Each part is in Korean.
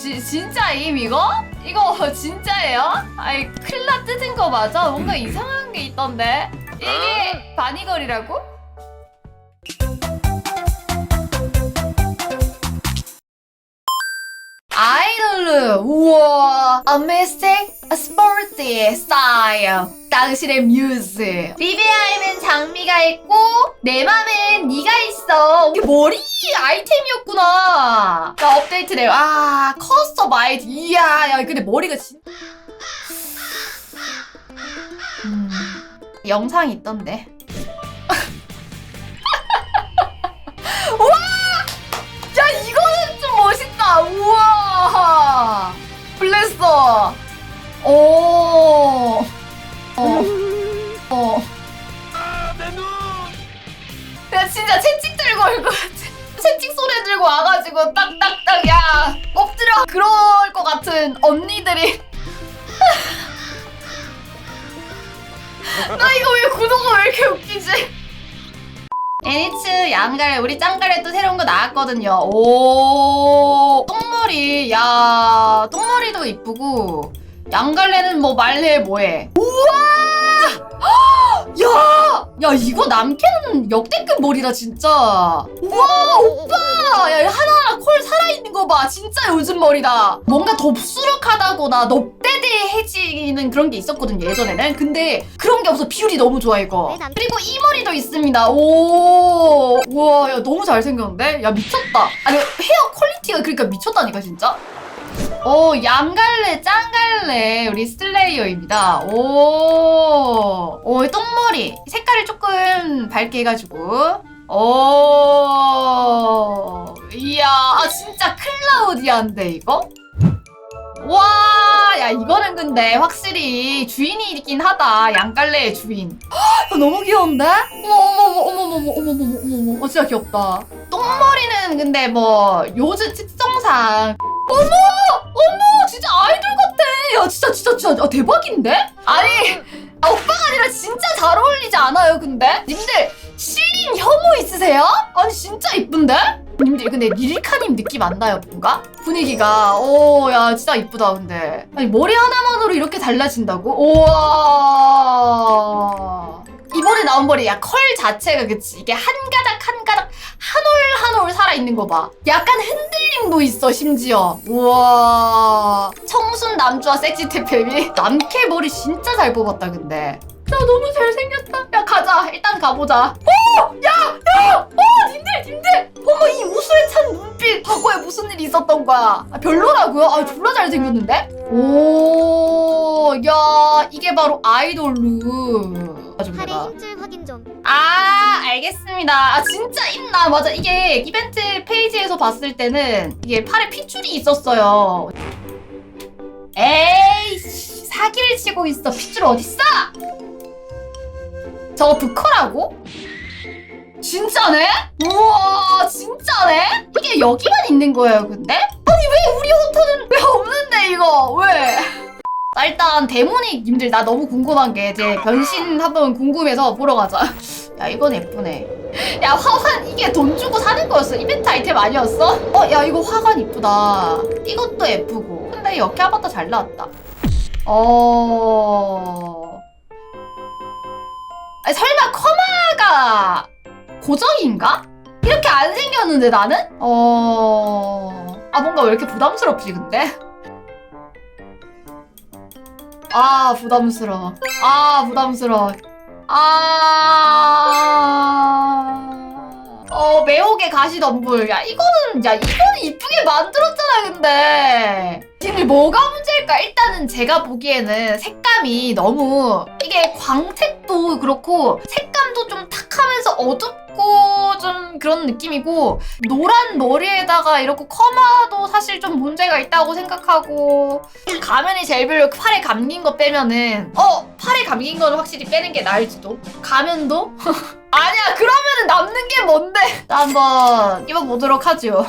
지, 진짜 임 이거? 이거 진짜예요? 아이 클라 뜯은 거 맞아? 뭔가 이상한 게 있던데 이게 바니걸이라고? 아이돌루 우와 Sporty Style 당신의 뮤즈. 리베아에는 장미가 있고 내 맘엔 네가 있어. 이게 머리 아이템이었구나. 나 업데이트돼 아 커스텀 아이템 이야 야 근데 머리가 진. 음, 영상이 있던데 오 어. 어. 야 진짜 채찍 들고 이거 채찍 소리 들고 와가지고 딱딱딱 야 엎드려 그럴 것 같은 언니들이 나 이거 왜 구도가 왜 이렇게 웃기지? 애니츠 양갈래 우리 짱갈래 또 새로운 거 나왔거든요. 오 똥머리 야 똥머리도 이쁘고 양갈래는 뭐 말해 뭐해. 우와 야! 야 이거 남캐는 역대급 머리다 진짜. 우와 오빠 야 하나하나 콜 살아있는 거 봐. 진짜 요즘 머리다. 뭔가 덥수룩하다거나 넙대대해지는 그런 게 있었거든요 예전에는. 근데 그런 게 없어 비율이 너무 좋아 이거. 왜 남- 그리고 이 머리도 있습니다. 오, 우와, 야 너무 잘생겼는데? 야 미쳤다. 아니 헤어 퀄리티가 그러니까 미쳤다니까 진짜. 오, 양갈래, 짱갈래, 우리 슬레이어입니다. 오, 오, 똥머리. 색깔을 조금 밝게 해가지고. 오, 이야, 아, 진짜 클라우디아인데, 이거? 와, 야, 이거는 근데 확실히 주인이 있긴 하다. 양갈래의 주인. 헉, 너무 귀여운데? 어머, 어머, 어머, 어머, 어머, 어머, 어머, 어머, 어머, 어, 진짜 귀엽다. 똥머리는 근데 뭐, 요즘 특성상. 어머! 어머! 야, 진짜, 진짜, 진짜, 아, 대박인데? 아니, 아, 오빠가 아니라 진짜 잘 어울리지 않아요, 근데? 님들, 시인 혐오 있으세요? 아니, 진짜 이쁜데? 님들, 근데 리리카님 느낌 안 나요, 뭔가? 분위기가. 오, 야, 진짜 이쁘다, 근데. 아니, 머리 하나만으로 이렇게 달라진다고? 우와. 이번에 나온 머리, 야, 컬 자체가, 그치? 이게 한 가닥, 한 가닥, 한 올, 한 올 살아있는 거 봐. 약간 흔들림도 있어, 심지어. 우와. 청순 남주와 섹시 태페미. 남캐 머리 진짜 잘 뽑았다, 근데. 야, 너무 잘생겼다. 야, 가자. 일단 가보자. 오! 야! 야! 어! 님들, 님들! 어머, 이 우수에 찬 눈빛. 과거에 무슨 일이 있었던 거야? 아, 별로라고요? 아, 졸라 잘생겼는데? 오, 야, 이게 바로 아이돌 루. 팔의 가줍니다. 힘줄 확인 좀. 아 알겠습니다 아 진짜 있나 맞아 이게 이벤트 페이지에서 봤을 때는 이게 팔에 핏줄이 있었어요 에이 씨, 사기를 치고 있어 핏줄 어딨어 저거 부커라고? 진짜네? 우와 진짜네? 이게 여기만 있는 거예요 근데? 아니 왜 우리 헌터는 왜 없는데 이거 왜? 자, 일단 데모닉 님들 나 너무 궁금한 게 이제 변신 한번 궁금해서 보러 가자. 야 이건 예쁘네. 야 화관 이게 돈 주고 사는 거였어. 이벤트 아이템 아니었어? 어 야 이거 화관 이쁘다. 이것도 예쁘고. 근데 여기 아바타 잘 나왔다. 어. 아니, 설마 커마가 고정인가? 이렇게 안 생겼는데 나는? 어. 아 뭔가 왜 이렇게 부담스럽지 근데? 아 부담스러워. 아 부담스러워. 아어 매혹의 가시덤불. 야 이거는 야 이거는 이쁘게 만들었잖아 근데. 지금 뭐가 문제일까? 일단은 제가 보기에는 색감이 너무 이게 광택도 그렇고 색 감도 좀 탁하면서 어둡고 좀 그런 느낌이고 노란 머리에다가 이렇게 커마도 사실 좀 문제가 있다고 생각하고 가면이 제일 별로 팔에 감긴 거 빼면은 어? 팔에 감긴 거는 확실히 빼는 게 나을지도? 가면도? 아니야 그러면은 남는 게 뭔데? 자 한번 입어보도록 하죠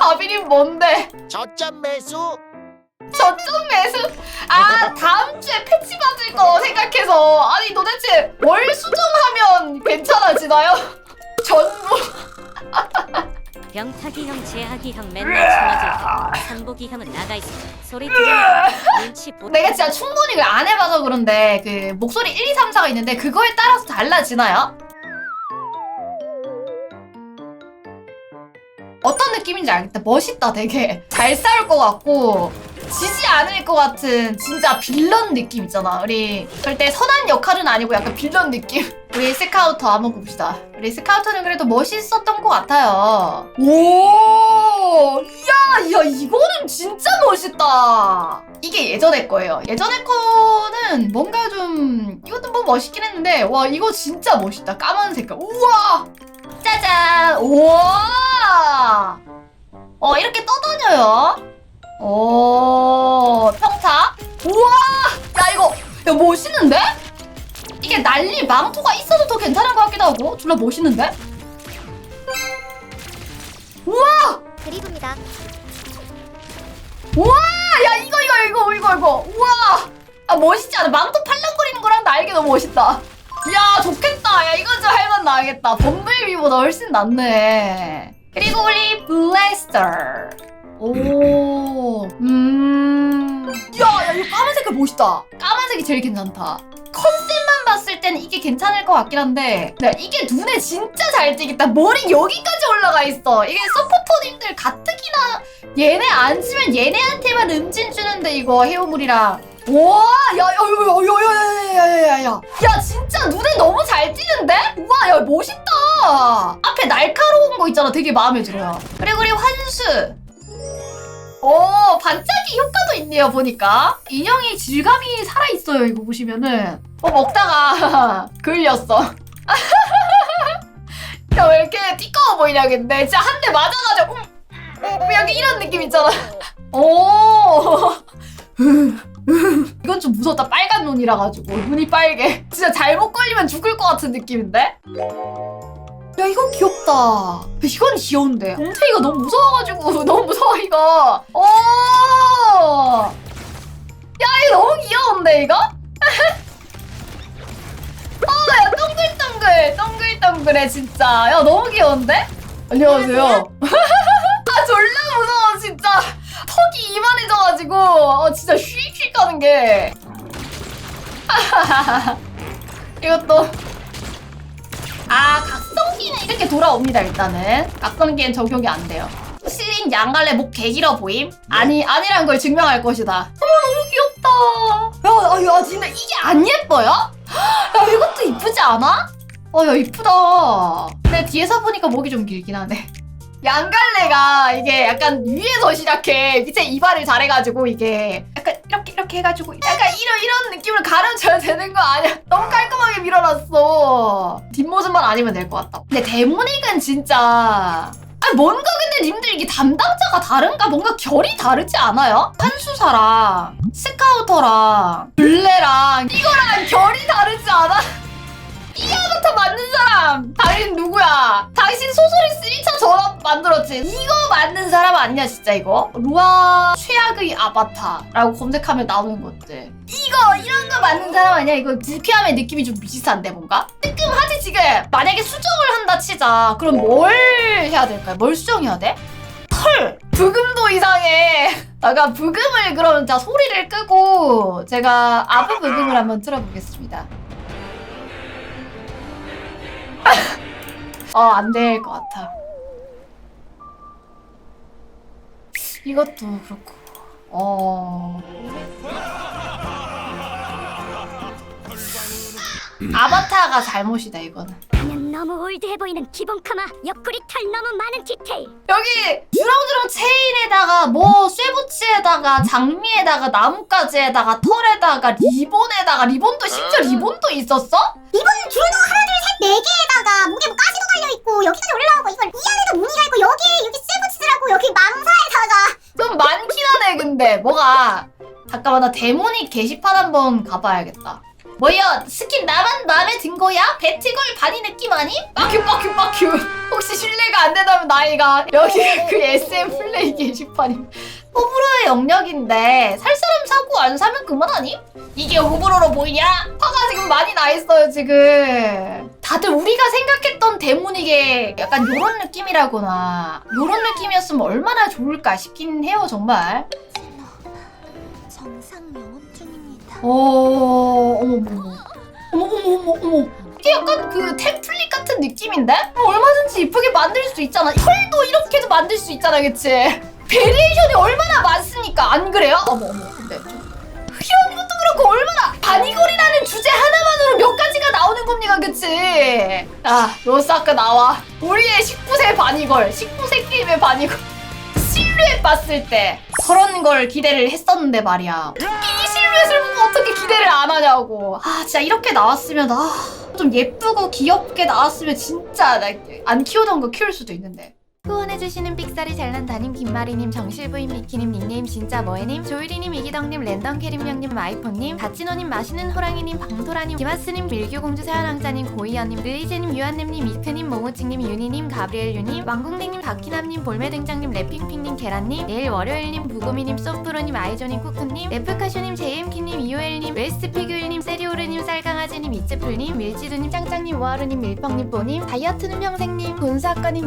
가빈이 뭔데 저점 매수 저점 매수 아 다음 궁금해서 아니 도대체 뭘 수정하면 괜찮아지나요? 전부 병타기형, 제하기형 맨날 때 삼보기형은 나가 있어. 소리 눈치 보. 내가 진짜 충분히 안 해봐서 그런데 그 목소리 1, 2, 3, 4가 있는데 그거에 따라서 달라지나요? 어떤 느낌인지 알겠다. 멋있다, 되게. 잘 싸울 것 같고, 지지 않을 것 같은 진짜 빌런 느낌 있잖아. 우리 절대 선한 역할은 아니고 약간 빌런 느낌. 우리 스카우터 한번 봅시다. 우리 스카우터는 그래도 멋있었던 것 같아요. 오! 이야, 야, 이거는 진짜 멋있다. 이게 예전에 거예요. 예전에 거는 뭔가 좀, 이것도 뭐 멋있긴 했는데, 와, 이거 진짜 멋있다. 까만 색깔. 우와! 짜잔! 우와! 어, 이렇게 떠다녀요. 오, 평타. 우와! 야, 이거, 야, 멋있는데? 이게 날릴 망토가 있어도 더 괜찮은 것 같기도 하고. 졸라 멋있는데? 우와! 그리브입니다. 우와! 야, 이거, 이거, 이거, 이거, 이거. 우와! 아, 멋있지 않아? 망토 팔랑거리는 거랑 날개 너무 멋있다. 야, 좋겠다. 야, 이거 좀 할만 나겠다. 범블비보다 훨씬 낫네. 그리고 우리 블래스터. 오, 음. 야, 야, 이거 까만색이 멋있다. 까만색이 제일 괜찮다. 컨셉만 봤을 때는 이게 괜찮을 것 같긴 한데, 야, 이게 눈에 진짜 잘 띄겠다. 머리 여기까지 올라가 있어. 이게 서포터님들 가뜩이나 얘네 앉으면 얘네한테만 음진 주는데 이거 헤어물이랑 와, 야, 야, 야, 야, 야, 야, 야, 야, 야, 야, 진짜 눈에 너무 잘 띄는데? 와, 야, 멋있다. 앞에 날카로운 거 있잖아, 되게 마음에 들어요. 그리고 우리 환수. 오, 반짝이 효과도 있네요, 보니까. 인형이 질감이 살아있어요, 이거 보시면은. 어, 먹다가 걸렸어. 야, 왜 이렇게 띠꺼워 보이냐겠네. 진짜 한 대 맞아가지고, 음, 음, 약간 이런 느낌 있잖아. 오. 이건 좀 무섭다. 빨간 눈이라 가지고 눈이 빨개. 진짜 잘못 걸리면 죽을 것 같은 느낌인데? 야 이건 귀엽다. 이건 귀여운데. 곰탱이가 너무 무서워가지고 너무 무서워 이거. 오. 동글동글해 진짜. 야 너무 귀여운데? 안녕하세요. 아 졸라 무서워 진짜. 턱이 이만해져가지고 어 진짜 휙휙 가는 게 이것도 아 각성기는 이렇게 돌아옵니다 일단은 각성기엔 적용이 안 돼요 실린 양갈래 목 개길어 보임? 아니 아니란 걸 증명할 것이다 어머 너무 귀엽다 야, 아, 야 진짜 이게 안 예뻐요? 야 이것도 이쁘지 않아? 어 야 이쁘다. 근데 뒤에서 보니까 목이 좀 길긴 하네. 양갈래가 이게 약간 위에서 시작해. 밑에 이발을 잘해가지고 이게 약간 이렇게 이렇게 해가지고 약간 이런 이런 느낌을 가려줘야 되는 거 아니야? 너무 깔끔하게 밀어놨어. 뒷모습만 아니면 될 것 같다. 근데 데모닉은 진짜 아 뭔가 근데 님들 이게 담당자가 다른가? 뭔가 결이 다르지 않아요? 한수사랑 스카우터랑 블레랑 이거랑 결이 다르지 않아? 이 아바타 만든 사람 당신 누구야? 당신 소설이 3차 전화 만들었지? 이거 만든 사람 아니야 진짜 이거? 루아 최악의 아바타라고 검색하면 나오는 것들 이거 이런 거 만든 사람 아니야? 이거 부캐함의 느낌이 좀 비슷한데 뭔가? 뜨끔하지 지금 만약에 수정을 한다 치자 그럼 뭘 해야 될까요? 뭘 수정해야 돼? 털! 부금도 이상해 아까 부금을 그럼 자 소리를 끄고 제가 아부 부금을 한번 들어보겠습니다 어, 안 될 것 같아. 이것도 그렇고, 어. 아바타가 잘못이다, 이거는. 그냥 너무 올드해 보이는 기본 카마, 옆구리 털 너무 많은 디테일. 여기 주렁주렁 체인에다가 뭐 쇠붙이에다가 장미에다가 나뭇가지에다가 털에다가 리본에다가 리본도 심지어 리본도 있었어? 이번엔 줄도 하나 둘 셋 네 개에다가 목에 뭐 가시도 달려 있고 여기까지 올라오고 이걸 이 안에도 무늬가 있고 여기에 여기 쇠붙이더라고 여기 망사에다가 좀 많긴 하네 뭐가 잠깐만 나 데모닉 게시판 한번 가봐야겠다 뭐야 스킨 나만 마음에 든 거야? 배트걸 바니 느낌 아니? 빡큐 빡큐 빡큐 혹시 신뢰가 안 된다면 나이가 여기가 그 SM 플레이 게시판이 호불호의 영역인데 살 사람 사고 안 사면 그만 아니? 이게 호불호로 보이냐? 화가 지금 많이 나 있어요 지금. 다들 우리가 생각했던 대문 이게 약간 요런 느낌이라거나 요런 느낌이었으면 얼마나 좋을까 싶긴 해요 정말. 정상 영업 중입니다. 어, 어머, 어머, 어머, 어머, 어머, 어머. 이게 약간 그 템플릿 같은 느낌인데? 뭐 얼마든지 이쁘게 만들 수 있잖아. 털도 이렇게도 만들 수 있잖아, 그치? 베리에이션이 얼마나 많습니까? 안 그래요? 어머, 어머, 근데 좀. 이런 것도 그렇고 얼마나 바니걸이라는 주제 하나만으로 몇 가지가 나오는 겁니까, 그치? 아, 로사크 나와. 우리의 19세 바니걸, 19세 게임의 바니걸. 봤을 때 저런 걸 기대를 했었는데 말이야. 이 실루엣을 보고 어떻게 기대를 안 하냐고. 아 진짜 이렇게 나왔으면 아, 좀 예쁘고 귀엽게 나왔으면 진짜 나 안 키우던 거 키울 수도 있는데. 후원해주시는 삑사리 잘난다님 김마리님 정실부인 미키님 닉네임 진짜 뭐해님 조유리님 이기덕님 랜덤 캐림명님 마이폰님 다치노님 맛있는 호랑이님 방토라님 김하스님 밀교공주 서연왕자님 고이연님 르이제님 유한nem님 이트님 모모칭님 유니님 가브리엘유님 왕궁댕님 박희남님 볼메등장님 래핑핑님 계란님 내일 월요일님 부고미님 쏘프로님 아이조님 쿠쿠님 레프카쇼님 제이엠키님 이오엘님 웨스트피규일님 세리오르님 쌀강아지님 이츠풀님 밀지두님 짱짱님 우하루님 밀펑님 뽀님 다이어트는 평생님 본사건님